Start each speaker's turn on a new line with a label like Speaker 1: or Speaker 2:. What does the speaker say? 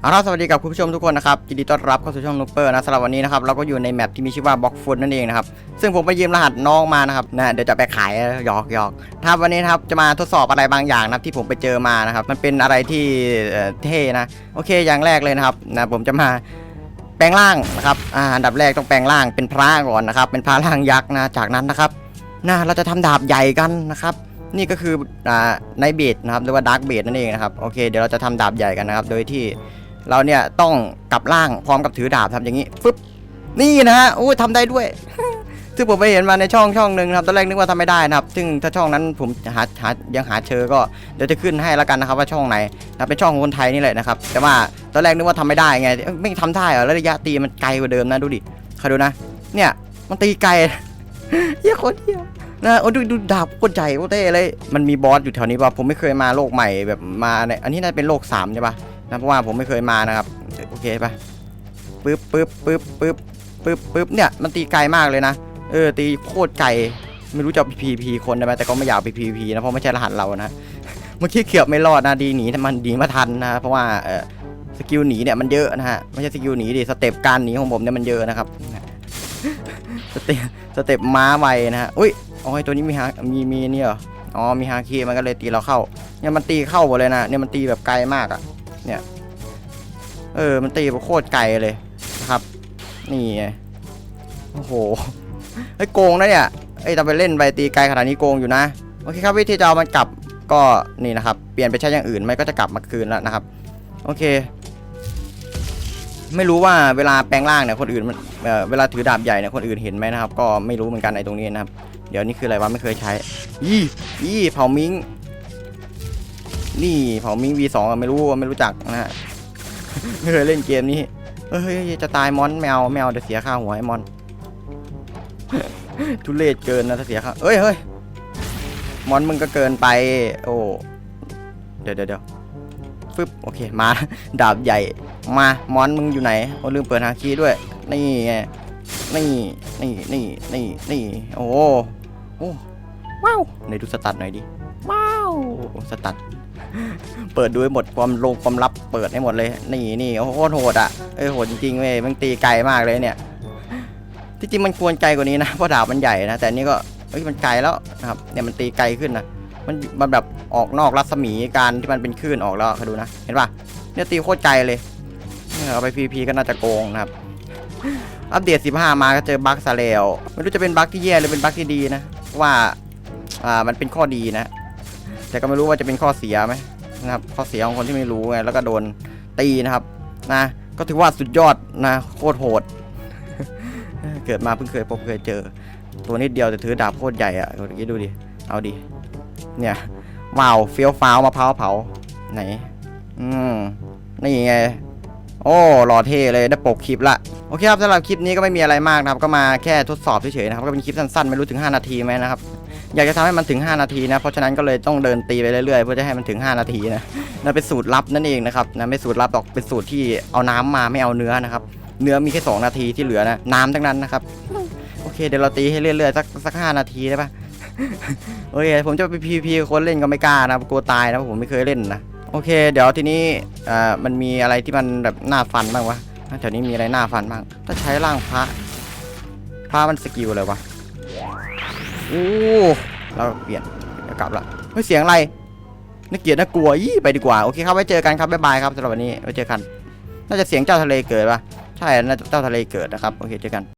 Speaker 1: เอาล่ะสวัสดีกับคุณผู้ชมทุกคนนะครับยินดีต้อนรับเข้าสู่ช่องนูเปอร์นะสำหรับวันนี้นะครับเราก็อยู่ในแมปที่มีชื่อว่าบล็อกฟุตนั่นเองนะครับซึ่งผมไปยืมรหัสน้องมานะครับนะเดี๋ยวจะไปขายหยอกหยอกถ้าวันนี้นะครับจะมาทดสอบอะไรบางอย่างนะครับที่ผมไปเจอมานะครับมันเป็นอะไรที่เออเท่นะโอเคอย่างแรกเลยนะครับนะผมจะมาแปลงร่างนะครับอ่าอันดับแรกต้องแปลงร่างเป็นพระก่อนนะครับเป็นพระร่างยักษ์นะจากนั้นนะครับนะเราจะทำดาบใหญ่กันนะครับนี่ก็คืออ่าในเบดนะครับหรือว่าดาร์กเบดนั่นเองนะครับโอเคเดี๋ยวเราจะทำดาบใหญ่กันนะครับโดยที่ เราเนี่ยต้องกลับร่างพร้อมกับถือดาบทำอย่างนี้ฟึบนี่นะฮะโอ้ยทำได้ด้วย ซึ่งผมไปเห็นมาในช่องช่องหนึ่งครับตอนแรกนึกว่าทำไม่ได้นะครับ ซึ่งถ้าช่องนั้นผมหาหายังหาเจอก็เดี๋ยวจะขึ้นให้แล้วกันนะครับ ว่าช่องไหนนะเป็นช่องคนไทยนี่แหละนะครับ แต่ว่าตอนแรกนึกว่าทำไม่ได้ไงไม่ทำได้เหรอแล้วระยะตีมันไกลกว่าเดิมนะดูดิคอยดูนะ เนี่ยมันตีไกลเหี้ยอะคตรเหี้ยนะโอ้ดูดูดาบโคตรใหญ่โคตรเท่เลยมันมีบอสอยู่แถวนี้ป่ะผมไม่เคยมาโลกใหม่แบบมาในอันนี้น่าจะเป็นโลกสามใช่ป่ะ นะเพราะว่าผมไม่เคยมานะครับโอเคปะปึ๊บปึ๊บปึ๊บปึ๊บปึ๊บปึ๊บเนี่ยมันตีไกลมากเลยนะเออตีโคตรไกลไม่รู้จะพีพีคนได้ไหมแต่ก็ไม่อยากไปพีพีนะเพราะไม่ใช่รหัสเรานะเมื่อกี้เกือบไม่รอดนะดีหนีมันดีมาทันนะเพราะว่าเออสกิลหนีเนี่ยมันเยอะนะฮะไม่ใช่สกิลหนีดิสเต็ปการหนีของผมเนี่ยมันเยอะนะครับสเต็ปสเต็ปม้าไวนะฮะอุ้ยอ๋อตัวนี้มีฮามีมีเนี่เหรออ๋อมีฮาคีมันก็เลยตีเราเข้าเนี่ยมันตีเข้าหมดเลยนะเนี่ยมันตีแบบไกลมากอะ เนี่ยเออมันตีแบบโคตรไกลเลยนะครับ นี่ไงโอ้โหไอ้โกงนะเนี่ยไอ้ยแต่ไปเล่นไปตีไกลขนาดนี้โกงอยู่นะโอเคครับวิธีจะเอามันกลับก็นี่นะครับ เปลี่ยนไปใช้อย่างอื่นมันก็จะกลับมาคืนแล้วนะครับ โอเค ไม่รู้ว่าเวลาแปลงร่างเนี่ยคนอื่นมันเออเวลาถือดาบใหญ่เนี่ยคนอื่นเห็นไหมนะครับ ก็ไม่รู้เหมือนกันในตรงนี้นะครับ เดี๋ยวนี่คืออะไรวะไม่เคยใช้ยี่ยี่เผามิง นี่เผามิง V2 อะไม่รู้ไม่รู้จักนะฮะไม่เคยเล่นเกมนี้เอ้ยจะตายมอนแมวแมวเดี๋ยวเสียค่าหัวไอ้มอนทุเรศเกินนะถ้าเสียค่าเอ้ยเฮ้ยมอนมึงก็เกินไป โอ้เดี๋ยวเดี๋ยวเดี๋ยวฟึบโอเคมาดาบใหญ่มามอนมึงอยู่ไหนโอ้ลืมเปิดฮาคีด้วย นี่ไงนี่นี่นี่นี่นี่โอ้โอ้ว้าวไหนดูสตัดหน่อยดิ สตัด เปิดดูให้หมดความลงความลับเปิดให้หมดเลย นี่นี่โอ้โหโคตรโหดอะเออโหดจริงๆเว้ยมันตีไกลมากเลยเนี่ย ที่จริงมันควรไกลกว่านี้นะเพราะดาบมันใหญ่นะ แต่นี่ก็เอ้ยมันไกลแล้วนะครับเนี่ยมันตีไกลขึ้นนะมันมันแบบออกนอกรัศมีการที่มันเป็นคลื่นออกแล้วคอยดูนะ เห็นปะเนี่ยตีโคตรไกลเลยเอาไปพีพีก็น่าจะโกงนะครับ อัปเดต 15 มาก็เจอบั๊กซะแล้วไม่รู้จะเป็นบั๊กที่แย่หรือเป็นบั๊กที่ดีนะเพราะว่าอ่ามันเป็นข้อดีนะ แต่ก็ไม่รู้ว่าจะเป็นข้อเสียไหมนะครับข้อเสียของคนที่ไม่รู้ไงแล้วก็โดนตีนะครับนะก็ถือว่าสุดยอดนะโคตรโหด เกิดมาเพิ่งเคยพบเคยเจอ ตัวนิดเดียวแต่ถือดาบโคตรใหญ่อะเมื่อกี้ดูดิเอาดิเนี่ยว้าวเฟี้ยวฟ้าวมะพร้าวเผาไหน อืมนี่ไงโอ้หล่อเท่เลยได้ปกคลิปละโอเคครับสำหรับคลิปนี้ก็ไม่มีอะไรมากนะครับ ก็มาแค่ทดสอบเฉยๆนะครับ ก็เป็นคลิปสั้นๆ ไม่รู้ถึง 5 นาทีไหมนะครับ อยากจะทำให้มันถึง 5 นาทีนะ เพราะฉะนั้นก็เลยต้องเดินตีไปเรื่อยๆ เพื่อจะให้มันถึง 5 นาทีนะนั่นเป็นสูตรลับนั่นเองนะครับนะไม่สูตรลับหรอกเป็นสูตรที่เอาน้ำมาไม่เอาเนื้อนะครับ เนื้อมีแค่ 2 นาทีที่เหลือนะน้ำทั้งนั้นนะครับโอเคเดี๋ยวเราตีให้เรื่อยๆสักสักห้านาทีได้ปะโอเคผมจะไปพีพีคนเล่นก็ไม่กล้านะกลัวตายนะผมไม่เคยเล่นนะโอเค เดี๋ยวทีนี้อ่ามันมีอะไรที่มันแบบน่าฟันบ้างวะแถวนี้มีอะไรน่าฟันบ้างถ้าใช้ร่างพระพระมันสกิลอะไรวะ โอ้เราเปลี่ยนยกลับละเฮ้ยเสียงอะไรน่าเกลียดน่ากลัวยี่ไปดีกว่าโอเคครับไว้เจอกันครับบ๊ายบายครับสำหรับวันนี้ไว้เจอกัน น่าจะเสียงเจ้าทะเลเกิดปะใช่น่าจะเจ้าทะเลเกิดนะครับโอเคเจอกัน